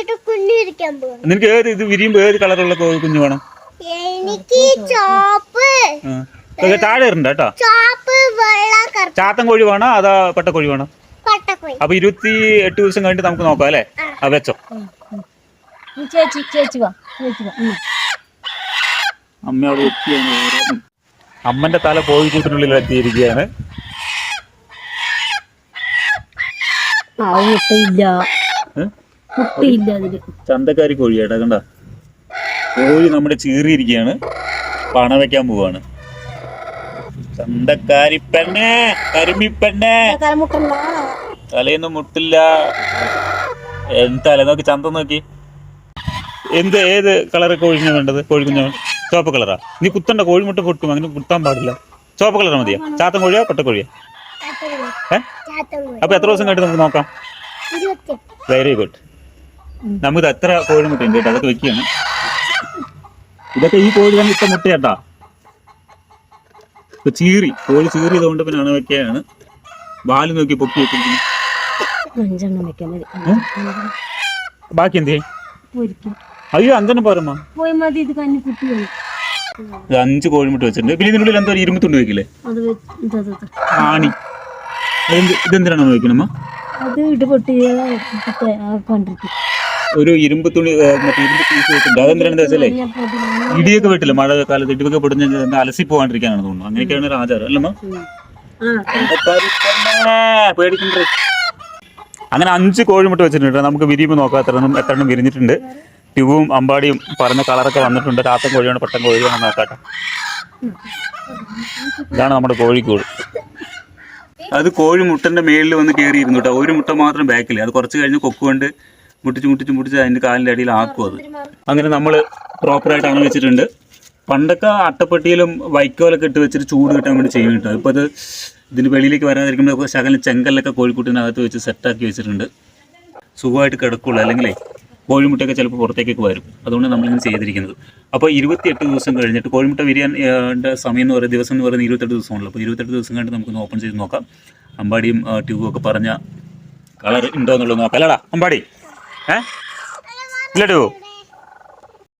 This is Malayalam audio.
വെച്ചിട്ട് കുഞ്ഞു ഇരിക്കാൻ പോകും നിനക്ക് ഏത് ഇത് വിരിയുമ്പോ ഏത് കളറുള്ള കുഞ്ഞു വേണം? എനിക്ക് ചോപ്പ്. താഴെ ഇരണ്ട കേട്ടോ. ചോപ്പ് വെള്ള ചാത്തൻ കോഴി വേണോ അതാ പട്ടക്കോഴി വേണോ? അപ്പൊ ഇരുപത്തി എട്ട് ദിവസം കഴിഞ്ഞിട്ട് നമുക്ക് നോക്കാം അല്ലേ? ആ. വെച്ചോ. നീ ചേച്ചി ചേച്ചി വാ ചേച്ചി വാ. അമ്മയോട് അമ്മന്റെ തല പോയി ചൂട്ടിനുള്ളിൽ എത്തിയിരിക്കുകയാണ്. ആ മുട്ടയില്ല കോഴി അതിൽ. ചന്തക്കാരി കോഴിയാട്ടാ കണ്ട? കോഴി നമ്മുടെ ചീറിയിരിക്കുകയാണ്. പണ വെക്കാൻ പോവാണ്. ചന്തക്കാരി പെണ്ണേ കരിമി പെണ്ണേ. തലയൊന്നും തലേന്ന് മുട്ടില്ല. എന്താ നോക്കി ചന്ത നോക്കി. എന്ത് ഏത് കളർ കോഴിഞ്ഞാ വേണ്ടത് കോഴിക്കുഞ്ഞാ? ചുവപ്പ് കളറാ. നീ കുത്തണ്ട കോഴിമുട്ട പൊട്ടും. അങ്ങനെ കുത്താൻ പാടില്ല. ചുവപ്പ് കളർ മതിയാ? ചാത്തൻ കോഴിയോ പട്ടക്കോഴിയാ ഏ? അപ്പൊ എത്ര ദിവസം കഴിഞ്ഞിട്ട് നമുക്ക് നോക്കാം? വെരി ഗുഡ് നമുക്ക് എത്ര കോഴിമുട്ട ഉണ്ട് കേട്ടോ? അതൊക്കെ വെക്കുകയാണ്. ഇതൊക്കെ ഈ കോഴി തന്നെ ഇട്ട മുട്ടയാട്ടാ. ഇപ്പൊ ചീറി കോഴി ചീറിയതുകൊണ്ട് പിന്നെ അണ വെക്കുകയാണ്. വാൽ നോക്കി പൊക്കി വെച്ചിരിക്കുന്നു. വെക്കാൻ ബാക്കി എന്ത് അയ്യോ അഞ്ചെണ്ണം പോരമ്മ ഇത് കുട്ടി അഞ്ച് കോഴിമുട്ട വെച്ചിട്ടുണ്ട്. പിന്നെ ഇതിനുള്ളിൽ എന്താ ഇരുമ്പത്തുണ്ട് ഇരുമ്പ് തുണ്ട് വെക്കില്ലേ. ആണി. ഇതെന്തിനാണ് വെക്കണമ്മ അത് ഇട്ട് പൊട്ടി മറ്റേ ആ കണ്ടിട്ട്. ഒരു ഇരുമ്പ് തുണി മറ്റേ ഇരുമ്പ് പീസ് വെച്ചിട്ടുണ്ട് അതെന്തിനാണെന്ന് വെച്ചാലേ ഇടിയൊക്കെ വെട്ടില്ല? മഴ കാലത്ത് ഇടിവൊക്കെ പൊടിഞ്ഞ അലസി പോകാണ്ടിരിക്കാനാണ് തോന്നുന്നു. അങ്ങനെയൊക്കെയാണ് ഒരു ആചാരം അല്ലമ്മ അങ്ങനെ അഞ്ച് കോഴിമുട്ട വെച്ചിട്ടുണ്ട് നമുക്ക് വിരിയുമ്പോൾ നോക്കാം എത്ര എത്ര എണ്ണം വിരിഞ്ഞിട്ടുണ്ട്. ട്യൂവും അമ്പാടിയും പറഞ്ഞ കളറൊക്കെ വന്നിട്ടുണ്ട്. രാത്തൻ കോഴിയാണ് പട്ടൻ കോഴിയാണ് നോക്കാട്ടെ ഇതാണ് നമ്മുടെ കോഴിക്കോട്. അത് കോഴിമുട്ടന്റെ മേളിൽ വന്ന് കയറിയിരുന്നു കേട്ടോ. ഒരു മുട്ട മാത്രം ബാക്കിൽ അത് കുറച്ച് കഴിഞ്ഞ് കൊക്ക് കൊണ്ട് മുട്ടിച്ച് മുട്ടിച്ച് മുട്ടിച്ച് അതിന്റെ കാലിന്റെ അടിയിൽ ആക്കും അത്. അങ്ങനെ നമ്മൾ പ്രോപ്പറായിട്ട് അങ്ങനെ വെച്ചിട്ടുണ്ട്. പണ്ടൊക്കെ അട്ടപ്പെട്ടിയിലും വൈക്കോലൊക്കെ ഇട്ട് വെച്ചിട്ട് ചൂട് കിട്ടാൻ വേണ്ടി ചെയ്യും കേട്ടോ. ഇപ്പോൾ അത് ഇതിന് വെളിയിലേക്ക് വരാതിരിക്കുമ്പോൾ ശകലം ചെങ്കല്ലൊക്കെ കോഴിക്കുട്ടിനകത്ത് വെച്ച് സെറ്റാക്കി വെച്ചിട്ടുണ്ട്. സുഖമായിട്ട് കിടക്കുള്ളൂ. അല്ലെങ്കിലേ കോഴിമുട്ടയൊക്കെ ചിലപ്പോൾ പുറത്തേക്കൊക്കെ വരും. അതുകൊണ്ട് നമ്മളിങ്ങനെ ചെയ്തിരിക്കുന്നത്. അപ്പോൾ ഇരുപത്തിയെട്ട് ദിവസം കഴിഞ്ഞിട്ട് കോഴിമുട്ട വിരിയാൻ സമയം എന്ന് പറയുന്നത് ദിവസം എന്ന് പറയുന്നത് ഇരുപത്തെട്ട് ദിവസമാണല്ലോ. അപ്പോൾ ഇരുപത്തെട്ട് ദിവസം കഴിഞ്ഞിട്ട് നമുക്കൊന്ന് ഓപ്പൺ ചെയ്ത് നോക്കാം. അമ്പാടിയും ട്യൂബും ഒക്കെ പറഞ്ഞ കളർ ഉണ്ടോ എന്നുള്ളത് നോക്കാം. അല്ലടാ അമ്പാടി. ഏ ഇല്ല ട്യൂബ്